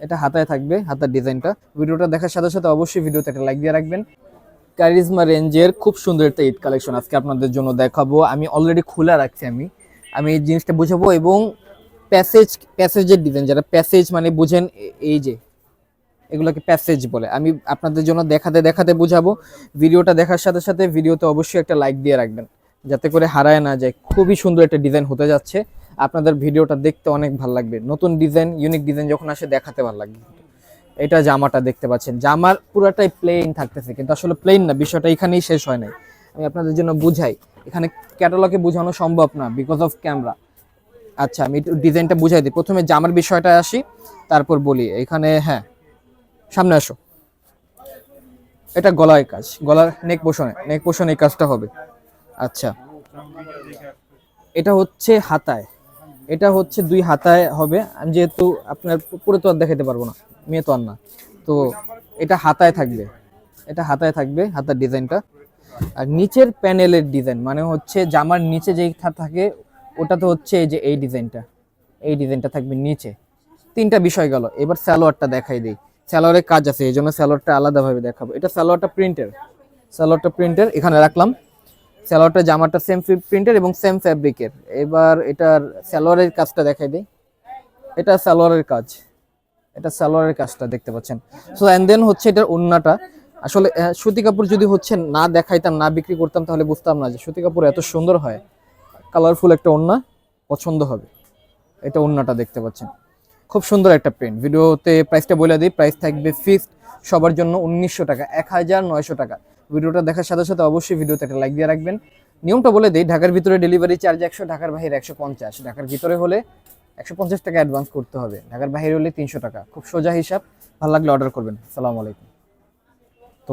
এটা হাতায় থাকবে, হাতার ডিজাইনটা। ভিডিওটা দেখার সাথে সাথে অবশ্যই ভিডিওতে একটা লাইক দিয়ে রাখবেন। কারিজমা রেঞ্জের খুব সুন্দর একটা ঈদ কালেকশন আজকে আপনাদের জন্য দেখাবো। আমি অলরেডি খোলা রাখছি আমি। আমি এই জিনিসটা বুঝাবো এবং প্যাসেজ প্যাসেজের ডিজাইন যারা প্যাসেজ মানে বুঝেন এই যে, এগুলোকে প্যাসেজ বলে। আমি আপনাদের জন্য দেখাতে দেখাতে বুঝাবো। ভিডিওটা দেখার সাথে সাথে ভিডিওতে অবশ্যই একটা লাইক দিয়ে রাখবেন। যাতে করে হারায় না যায়। খুবই সুন্দর একটা ডিজাইন হতে যাচ্ছে। আপনাদের ভিডিওটা দেখতে অনেক ভালো লাগবে। নতুন ডিজাইন ইউনিক ডিজাইন যখন আসে দেখাতে ভালো লাগবে। এটা জামাটা দেখতে পাচ্ছেন। জামার পুরাটাই প্লেন থাকতেছে, কিন্তু আসলে প্লেন না, বিষয়টা এখানেই শেষ হয় নাই। আমি আপনাদের জন্য বুঝাই, এখানে ক্যাটালগে বোঝানো সম্ভব না বিকজ অফ ক্যামেরা আচ্ছা আমি ডিজাইনটা বুঝাই দিই। প্রথমে জামার বিষয়টা আসি, তারপর বলি। এখানে হ্যাঁ সামনে আসো। এটা গলায় কাজ, গলার নেক পোষণে নেক পোষণে এই কাজটা হবে। আচ্ছা। এটা হচ্ছে হাতায়। এটা হচ্ছে দুই হাতায় হবে। আমি যেহেতু আপনার পুরো তো আর দেখাতে পারব না, মেয়ে তো আর না। তো এটা হাতায় থাকবে, এটা হাতায় থাকবে, হাতার ডিজাইনটা। আর নিচের প্যানেলের ডিজাইন মানে হচ্ছে জামার নিচে যেই থাকে, ওটা তো হচ্ছে এই যে এই ডিজাইনটা। এই ডিজাইনটা থাকবে নিচে। তিনটা বিষয় গেল, এবার স্যালোয়ারটা দেখাই দিই। স্যালোয়ারের কাজ আছে, এই জন্য স্যালোয়ারটা আলাদাভাবে দেখাবো। এটা স্যালোয়ারটা প্রিন্টের স্যালোয়ারটা প্রিন্টের, এখানে রাখলাম। স্যালোয়ারটা জামাটা সেম প্রিন্টের এবং সেম ফ্যাব্রিকের এবার এটার স্যালোয়ারের কাজটা দেখাই দিই। এটা স্যালোয়ারের কাজ। এটা সালোয়ারের কাজটা দেখতে পাচ্ছেন। সো অ্যান্ড দেন হচ্ছে এটার ওন্নাটা। আসলে সুতি কাপড় যদি হচ্ছে না দেখাইতাম, না বিক্রি করতাম, তাহলে বুঝতাম না যে সুতি কাপড় এত সুন্দর হয়। কালারফুল একটা ওন্না, পছন্দ হবে। এটা ওন্নাটা দেখতে পাচ্ছেন। খুব সুন্দর একটা প্রিন্ট ভিডিওতে প্রাইসটা বলে দিই। প্রাইস থাকবে ফিক্সড সবার জন্য উনিশশো টাকা, এক হাজার নয়শো টাকা। ভিডিওটা দেখার সাথে সাথে অবশ্যই ভিডিওতে একটা লাইক দিয়ে রাখবেন। নিয়মটা বলে দিই, ঢাকার ভিতরে ডেলিভারি চার্জ একশো, ঢাকার বাইরে একশো পঞ্চাশ। ঢাকার ভিতরে হলে একশো পঞ্চাশ টাকা অ্যাডভান্স করতে হবে। ঢাকার বাইরে হলে তিনশো টাকা। খুব সোজা হিসাব, ভালো লাগলে অর্ডার করবেন। সালাম আলাইকুম। তো